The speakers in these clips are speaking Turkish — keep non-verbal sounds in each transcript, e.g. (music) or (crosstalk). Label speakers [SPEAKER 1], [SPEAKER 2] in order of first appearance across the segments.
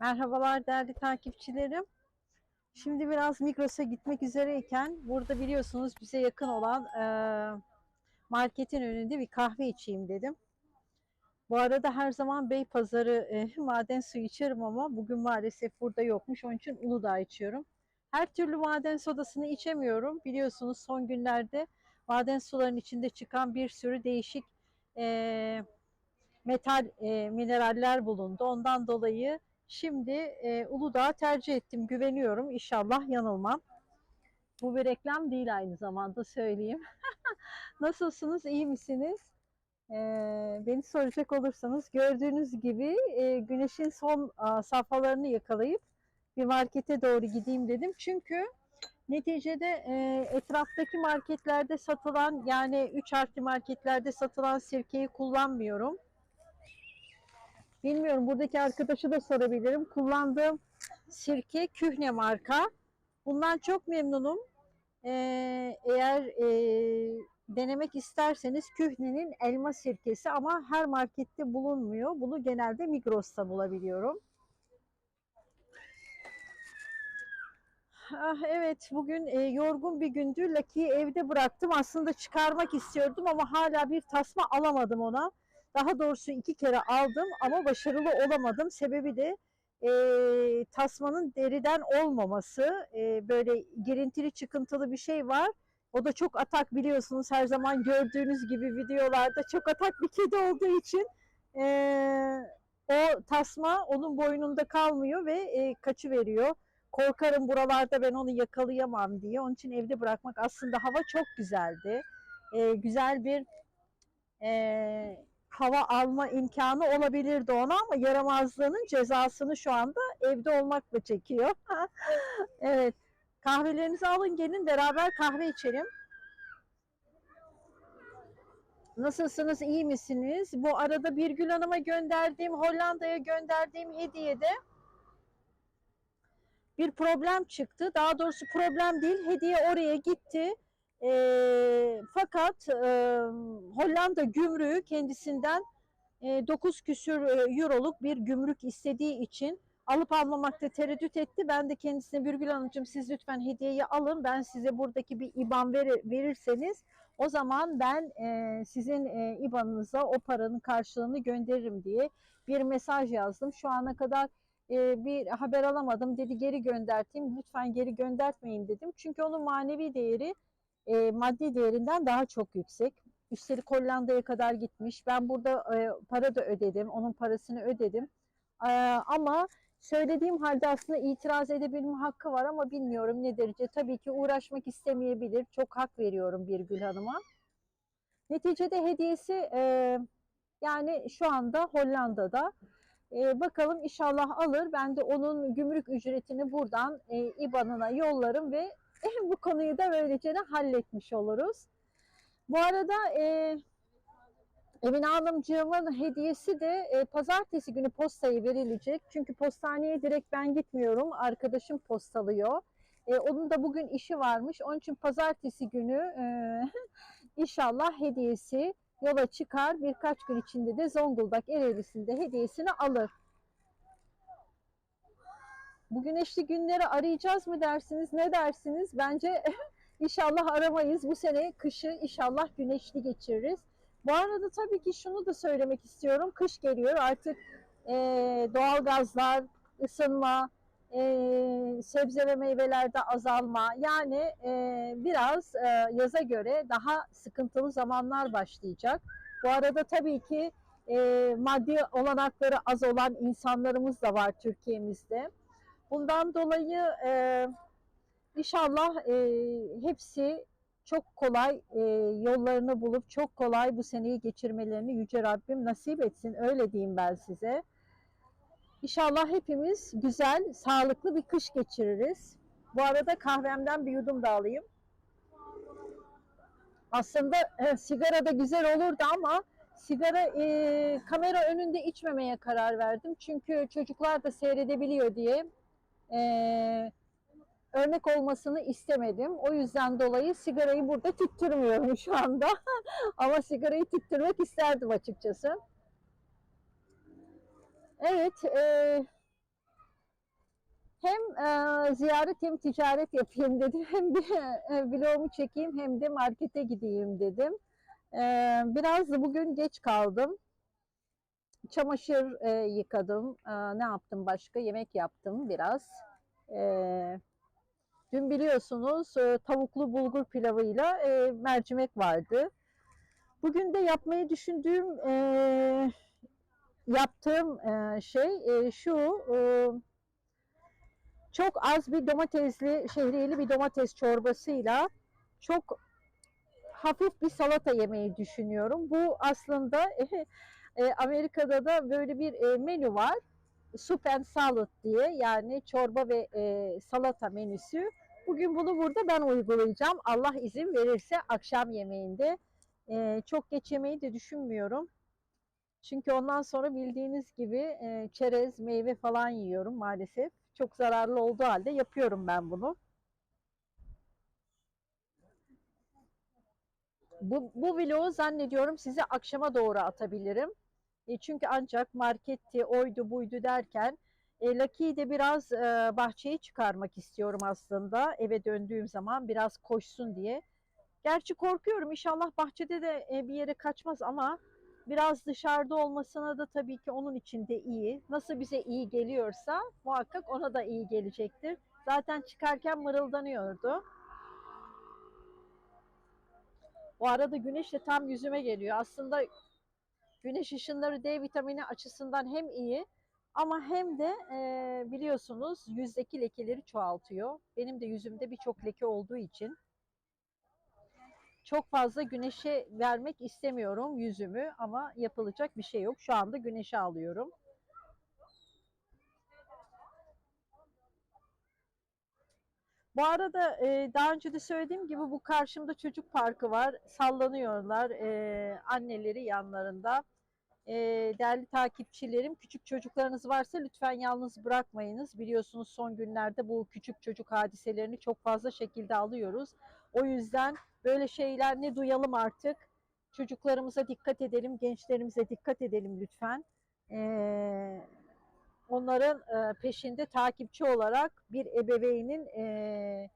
[SPEAKER 1] Merhabalar değerli takipçilerim. Şimdi biraz Migros'a gitmek üzereyken burada biliyorsunuz bize yakın olan e, marketin önünde bir kahve içeyim dedim. Bu arada her zaman Beypazarı e, (laughs) maden suyu içerim ama bugün maalesef burada yokmuş. Onun için Uludağ içiyorum. Her türlü maden sodasını içemiyorum. Biliyorsunuz son günlerde maden suların içinde çıkan bir sürü değişik e, metal e, mineraller bulundu. Ondan dolayı şimdi e, Uludağ tercih ettim. Güveniyorum. İnşallah yanılmam. Bu bir reklam değil aynı zamanda söyleyeyim. (laughs) Nasılsınız? İyi misiniz? E, beni soracak olursanız gördüğünüz gibi e, güneşin son a, safhalarını yakalayıp bir markete doğru gideyim dedim. Çünkü neticede e, etraftaki marketlerde satılan yani 3 harfli marketlerde satılan sirkeyi kullanmıyorum. Bilmiyorum buradaki arkadaşı da sorabilirim. Kullandığım sirke Kühne marka. Bundan çok memnunum. Ee, eğer e, denemek isterseniz Kühne'nin elma sirkesi ama her markette bulunmuyor. Bunu genelde Migros'ta bulabiliyorum. Ah, evet bugün e, yorgun bir gündü. Lucky'yi evde bıraktım. Aslında çıkarmak istiyordum ama hala bir tasma alamadım ona. Daha doğrusu iki kere aldım ama başarılı olamadım. Sebebi de e, tasmanın deriden olmaması. E, böyle girintili çıkıntılı bir şey var. O da çok atak biliyorsunuz her zaman gördüğünüz gibi videolarda çok atak bir kedi olduğu için e, o tasma onun boynunda kalmıyor ve e, kaçı veriyor. Korkarım buralarda ben onu yakalayamam diye. Onun için evde bırakmak aslında hava çok güzeldi. E, güzel bir e, hava alma imkanı olabilirdi ona ama yaramazlığının cezasını şu anda evde olmakla çekiyor. (laughs) evet. Kahvelerinizi alın gelin beraber kahve içelim. Nasılsınız? iyi misiniz? Bu arada Birgül Hanım'a gönderdiğim, Hollanda'ya gönderdiğim hediyede bir problem çıktı. Daha doğrusu problem değil, hediye oraya gitti. E, fakat e, Hollanda gümrüğü kendisinden e, 9 küsür e, euroluk bir gümrük istediği için alıp almamakta tereddüt etti. Ben de kendisine Birgül Hanımcığım siz lütfen hediyeyi alın. Ben size buradaki bir IBAN verir, verirseniz o zaman ben e, sizin e, IBAN'ınıza o paranın karşılığını gönderirim diye bir mesaj yazdım. Şu ana kadar e, bir haber alamadım. Dedi geri gönderteyim. Lütfen geri göndertmeyin dedim. Çünkü onun manevi değeri e, maddi değerinden daha çok yüksek. Üstelik Hollanda'ya kadar gitmiş. Ben burada e, para da ödedim. Onun parasını ödedim. E, ama söylediğim halde aslında itiraz edebilme hakkı var ama bilmiyorum ne derece. Tabii ki uğraşmak istemeyebilir. Çok hak veriyorum Birgül Hanım'a. Neticede hediyesi e, yani şu anda Hollanda'da. E, bakalım inşallah alır. Ben de onun gümrük ücretini buradan e, IBAN'ına yollarım ve (laughs) bu konuyu da böylece de halletmiş oluruz. Bu arada e, Emine Hanımcığımın hediyesi de e, pazartesi günü postaya verilecek. Çünkü postaneye direkt ben gitmiyorum. Arkadaşım postalıyor. E, onun da bugün işi varmış. Onun için pazartesi günü e, (laughs) inşallah hediyesi yola çıkar. Birkaç gün içinde de Zonguldak Ereğlisi'nde hediyesini alır. Bu güneşli günleri arayacağız mı dersiniz? Ne dersiniz? Bence (laughs) inşallah aramayız. Bu sene kışı inşallah güneşli geçiririz. Bu arada tabii ki şunu da söylemek istiyorum. Kış geliyor artık e, doğal gazlar, ısınma, e, sebze ve meyvelerde azalma. Yani e, biraz e, yaza göre daha sıkıntılı zamanlar başlayacak. Bu arada tabii ki e, maddi olanakları az olan insanlarımız da var Türkiye'mizde. Bundan dolayı e, inşallah e, hepsi çok kolay e, yollarını bulup çok kolay bu seneyi geçirmelerini Yüce Rabbim nasip etsin. Öyle diyeyim ben size. İnşallah hepimiz güzel, sağlıklı bir kış geçiririz. Bu arada kahvemden bir yudum da alayım. Aslında e, sigara da güzel olurdu ama sigara e, kamera önünde içmemeye karar verdim. Çünkü çocuklar da seyredebiliyor diye e, örnek olmasını istemedim. O yüzden dolayı sigarayı burada tüttürmüyorum şu anda. (laughs) Ama sigarayı tüttürmek isterdim açıkçası. Evet, e, e, ziyaret hem ticaret yapayım dedim. (laughs) Hem bir e, vlogumu çekeyim hem de markete gideyim dedim. E, biraz da bugün geç kaldım. Çamaşır e, yıkadım. E, ne yaptım başka? Yemek yaptım biraz. E, dün biliyorsunuz e, tavuklu bulgur pilavıyla e, mercimek vardı. Bugün de yapmayı düşündüğüm e, yaptığım e, şey e, şu e, çok az bir domatesli şehriyeli bir domates çorbasıyla çok hafif bir salata yemeyi düşünüyorum. Bu aslında (laughs) e, Amerika'da da böyle bir e, menü var. Soup and salad diye yani çorba ve e, salata menüsü. Bugün bunu burada ben uygulayacağım. Allah izin verirse akşam yemeğinde. E, çok geç yemeyi de düşünmüyorum. Çünkü ondan sonra bildiğiniz gibi e, çerez, meyve falan yiyorum maalesef. Çok zararlı olduğu halde yapıyorum ben bunu. Bu, bu vlogu zannediyorum size akşama doğru atabilirim. E, çünkü ancak marketti, oydu buydu derken e, Lucky'yi de biraz e, bahçeye çıkarmak istiyorum aslında. Eve döndüğüm zaman biraz koşsun diye. Gerçi korkuyorum inşallah bahçede de e, bir yere kaçmaz ama biraz dışarıda olmasına da tabii ki onun için de iyi. Nasıl bize iyi geliyorsa muhakkak ona da iyi gelecektir. Zaten çıkarken mırıldanıyordu. O arada güneş de tam yüzüme geliyor. Aslında güneş ışınları D vitamini açısından hem iyi ama hem de e, biliyorsunuz yüzdeki lekeleri çoğaltıyor. Benim de yüzümde birçok leke olduğu için çok fazla güneşe vermek istemiyorum yüzümü ama yapılacak bir şey yok. Şu anda güneşe alıyorum. Bu arada e, daha önce de söylediğim gibi bu karşımda çocuk parkı var. Sallanıyorlar e, anneleri yanlarında. E, değerli takipçilerim küçük çocuklarınız varsa lütfen yalnız bırakmayınız. Biliyorsunuz son günlerde bu küçük çocuk hadiselerini çok fazla şekilde alıyoruz. O yüzden böyle şeyler ne duyalım artık. Çocuklarımıza dikkat edelim, gençlerimize dikkat edelim lütfen. Ee, onların e, peşinde takipçi olarak bir ebeveynin e,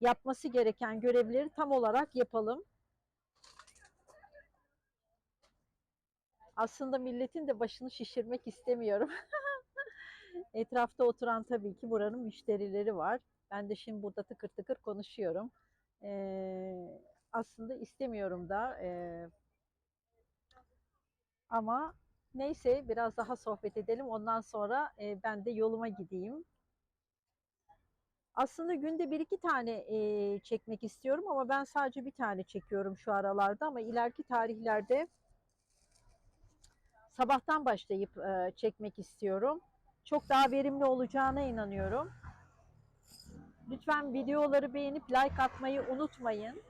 [SPEAKER 1] yapması gereken görevleri tam olarak yapalım. Aslında milletin de başını şişirmek istemiyorum. (laughs) Etrafta oturan tabii ki buranın müşterileri var. Ben de şimdi burada tıkır tıkır konuşuyorum. Ee, aslında istemiyorum da e, ama neyse biraz daha sohbet edelim. Ondan sonra e, ben de yoluma gideyim. Aslında günde bir iki tane e, çekmek istiyorum ama ben sadece bir tane çekiyorum şu aralarda ama ileriki tarihlerde sabahtan başlayıp e, çekmek istiyorum. Çok daha verimli olacağına inanıyorum. Lütfen videoları beğenip like atmayı unutmayın.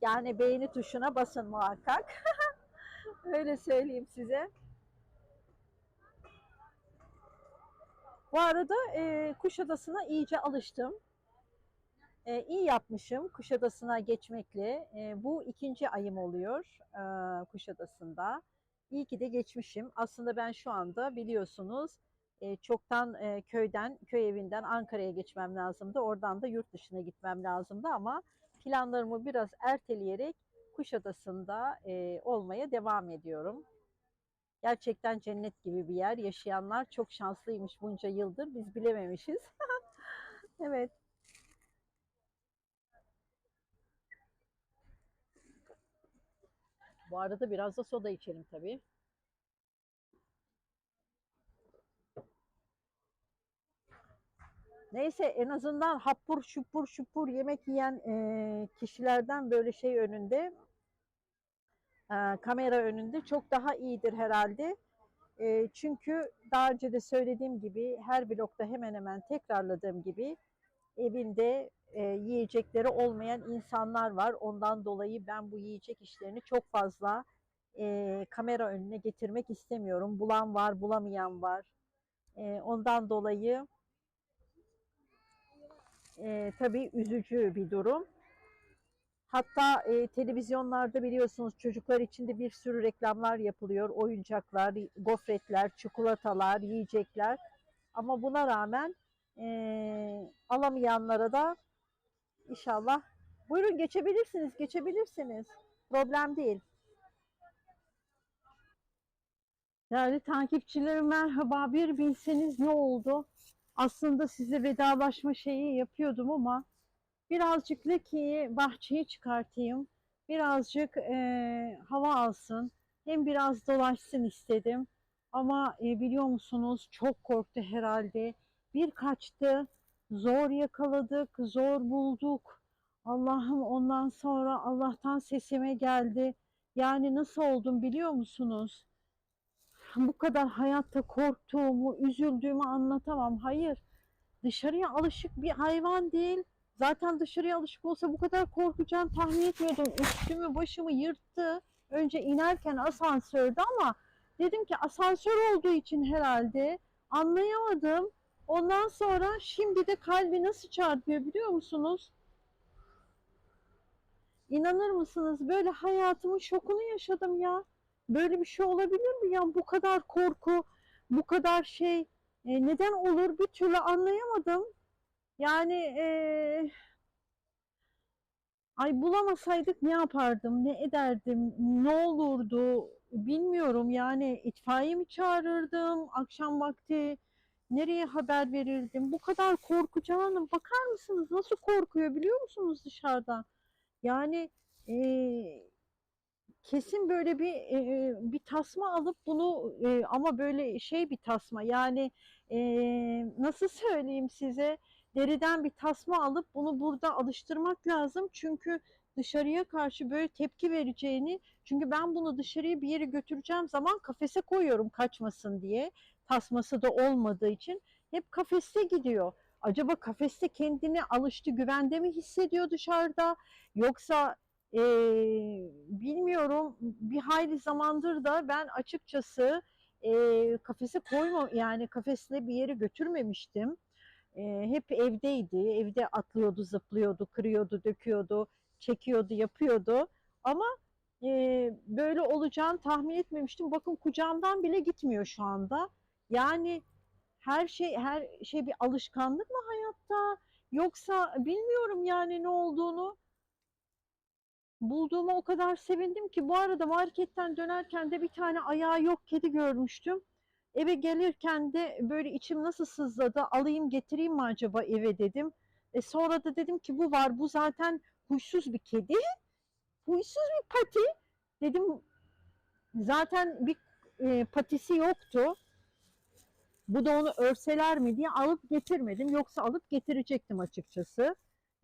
[SPEAKER 1] Yani beğeni tuşuna basın muhakkak. (laughs) Öyle söyleyeyim size. Bu arada e, Kuşadası'na iyice alıştım. E, iyi yapmışım Kuşadası'na geçmekle. E, bu ikinci ayım oluyor e, Kuşadası'nda. İyi ki de geçmişim. Aslında ben şu anda biliyorsunuz e, çoktan e, köyden, köy evinden Ankara'ya geçmem lazımdı. Oradan da yurt dışına gitmem lazımdı ama planlarımı biraz erteleyerek Kuşadası'nda e, olmaya devam ediyorum. Gerçekten cennet gibi bir yer. Yaşayanlar çok şanslıymış bunca yıldır. Biz bilememişiz. (laughs) evet. Bu arada biraz da soda içelim tabii. Neyse en azından hapur şupur şupur yemek yiyen e, kişilerden böyle şey önünde e, kamera önünde çok daha iyidir herhalde. E, çünkü daha önce de söylediğim gibi her blokta hemen hemen tekrarladığım gibi evinde e, yiyecekleri olmayan insanlar var. Ondan dolayı ben bu yiyecek işlerini çok fazla e, kamera önüne getirmek istemiyorum. Bulan var, bulamayan var. E, ondan dolayı e, tabii üzücü bir durum. Hatta e, televizyonlarda biliyorsunuz çocuklar için de bir sürü reklamlar yapılıyor. Oyuncaklar, gofretler, çikolatalar, yiyecekler. Ama buna rağmen e, alamayanlara da inşallah buyurun geçebilirsiniz, geçebilirsiniz. Problem değil. Değerli takipçilerim merhaba. Bir bilseniz ne oldu? Aslında size vedalaşma şeyi yapıyordum ama birazcık Lucky'yi bahçeye çıkartayım. Birazcık eee, hava alsın. Hem biraz dolaşsın istedim. Ama e, biliyor musunuz çok korktu herhalde. Bir kaçtı. Zor yakaladık, zor bulduk. Allah'ım ondan sonra Allah'tan sesime geldi. Yani nasıl oldum biliyor musunuz? Bu kadar hayatta korktuğumu, üzüldüğümü anlatamam. Hayır, dışarıya alışık bir hayvan değil. Zaten dışarıya alışık olsa bu kadar korkacağını tahmin etmiyordum. Üstümü başımı yırttı. Önce inerken asansörde ama dedim ki asansör olduğu için herhalde anlayamadım. Ondan sonra şimdi de kalbi nasıl çarpıyor biliyor musunuz? İnanır mısınız? Böyle hayatımın şokunu yaşadım ya. Böyle bir şey olabilir mi ya? Bu kadar korku, bu kadar şey e, neden olur bir türlü anlayamadım. Yani e, ay bulamasaydık ne yapardım, ne ederdim, ne olurdu bilmiyorum. Yani itfaiye mi çağırırdım akşam vakti, nereye haber verirdim? Bu kadar korkacağını bakar mısınız? Nasıl korkuyor biliyor musunuz dışarıdan? Yani e, kesin böyle bir e, bir tasma alıp bunu e, ama böyle şey bir tasma yani e, nasıl söyleyeyim size deriden bir tasma alıp bunu burada alıştırmak lazım. Çünkü dışarıya karşı böyle tepki vereceğini çünkü ben bunu dışarıya bir yere götüreceğim zaman kafese koyuyorum kaçmasın diye. Tasması da olmadığı için hep kafeste gidiyor. Acaba kafeste kendini alıştı güvende mi hissediyor dışarıda? Yoksa Eee, bilmiyorum bir hayli zamandır da ben açıkçası eee, kafese koyma yani kafesle bir yere götürmemiştim. Eee, hep evdeydi. Evde atlıyordu, zıplıyordu, kırıyordu, döküyordu, çekiyordu, yapıyordu. Ama eee, böyle olacağını tahmin etmemiştim. Bakın kucağımdan bile gitmiyor şu anda. Yani her şey her şey bir alışkanlık mı hayatta? Yoksa bilmiyorum yani ne olduğunu. Bulduğuma o kadar sevindim ki bu arada marketten dönerken de bir tane ayağı yok kedi görmüştüm. Eve gelirken de böyle içim nasıl sızladı alayım getireyim mi acaba eve dedim. E sonra da dedim ki bu var bu zaten huysuz bir kedi. Huysuz bir pati. Dedim zaten bir e, patisi yoktu. Bu da onu örseler mi diye alıp getirmedim. Yoksa alıp getirecektim açıkçası.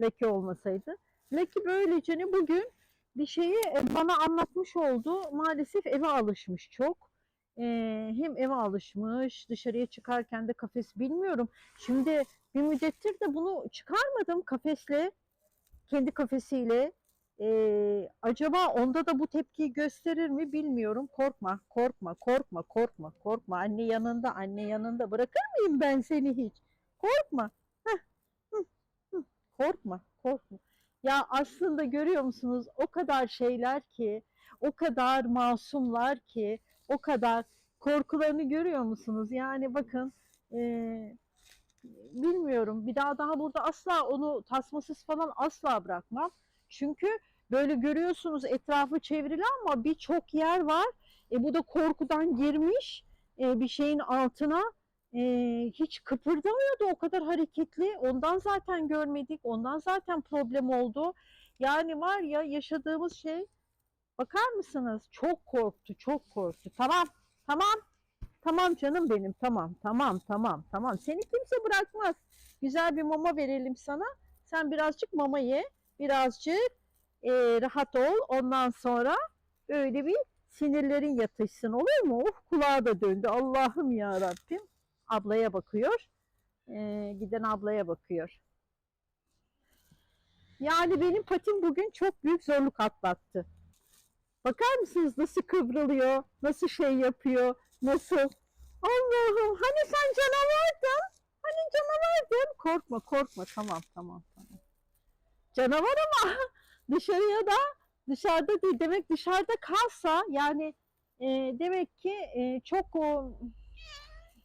[SPEAKER 1] Leke olmasaydı. Leki böylece ne bugün bir şeyi e, bana anlatmış oldu. Maalesef eve alışmış çok. Ee, hem eve alışmış, dışarıya çıkarken de kafes bilmiyorum. Şimdi bir müddettir de bunu çıkarmadım kafesle, kendi kafesiyle. Ee, acaba onda da bu tepkiyi gösterir mi bilmiyorum. Korkma, korkma, korkma, korkma, korkma. Anne yanında, anne yanında. Bırakır mıyım ben seni hiç? Korkma. Heh. Korkma, korkma. Ya aslında görüyor musunuz o kadar şeyler ki, o kadar masumlar ki, o kadar korkularını görüyor musunuz? Yani bakın eee, bilmiyorum bir daha daha burada asla onu tasmasız falan asla bırakmam. Çünkü böyle görüyorsunuz etrafı çevrili ama birçok yer var. E, bu da korkudan girmiş e, bir şeyin altına e, hiç kıpırdamıyordu o kadar hareketli. Ondan zaten görmedik. Ondan zaten problem oldu. Yani var ya yaşadığımız şey bakar mısınız? Çok korktu, çok korktu. Tamam, tamam. Tamam canım benim. Tamam, tamam, tamam, tamam. Seni kimse bırakmaz. Güzel bir mama verelim sana. Sen birazcık mama ye. Birazcık e, rahat ol. Ondan sonra öyle bir sinirlerin yatışsın olur mu? Oh kulağa da döndü. Allah'ım ya Rabbim ablaya bakıyor. Ee, giden ablaya bakıyor. Yani benim patim bugün çok büyük zorluk atlattı. Bakar mısınız nasıl kıvrılıyor, nasıl şey yapıyor, nasıl? Allah'ım hani sen canavardın, hani canavardın. Korkma korkma tamam tamam tamam. Canavar ama (laughs) dışarıya da dışarıda değil demek dışarıda kalsa yani e, demek ki e, çok o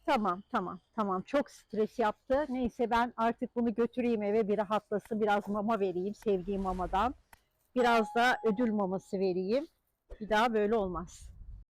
[SPEAKER 1] tamam tamam tamam çok stres yaptı. Neyse ben artık bunu götüreyim eve bir rahatlasın biraz mama vereyim sevdiğim mamadan. Biraz da ödül maması vereyim. Bir daha böyle olmaz.